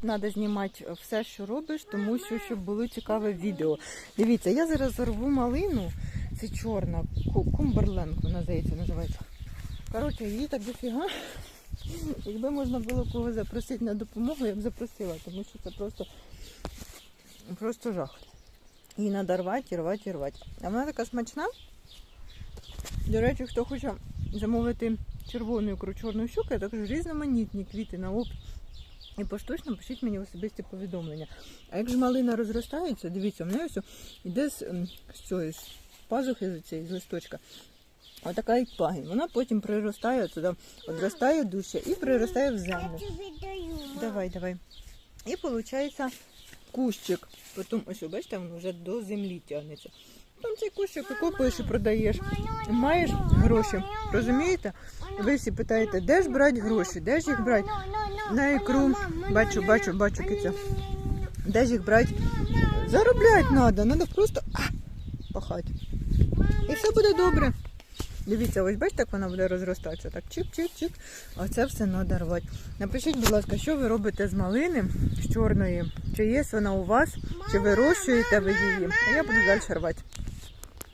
Треба знімати все, що робиш, тому що щоб було цікаве відео. Дивіться, я зараз зарву малину. Це чорна, Ку- Кумберленд, вона здається, називається. Коротше, її так дофіга. Якби можна було кого запросити на допомогу, я б запросила, тому що це просто, просто жах. Її треба рвати, рвати, рвати. А вона така смачна. До речі, хто хоче замовити червону ікру, чорну щуку, а також різноманітні квіти на опт. І поштучно пишіть мені особисті повідомлення. А як же малина розростається, дивіться, в неї ось йде з, ем, з цієї з пазухи з цієї з листочка. Отака як пагін. Вона потім приростає туди, одростає дужче і приростає в землю. Давай, давай. І виходить кущик. Потім, ось, бачите, він вже до землі тягнеться. Там цей кущик викопуєш і продаєш. Маєш гроші. Розумієте? Ви всі питаєте, де ж брати гроші, де ж їх брати? На ікру. Бачу, бачу, бачу, киця. Де ж їх брати? Заробляти треба, треба просто пахати. І все буде добре. Дивіться, ось бачите, як вона буде розростатися. Так, чик-чик-чик. А це все треба рвати. Напишіть, будь ласка, що ви робите з малини, з чорної? Чи є вона у вас, чи вирощуєте ви її? А я буду далі рвати.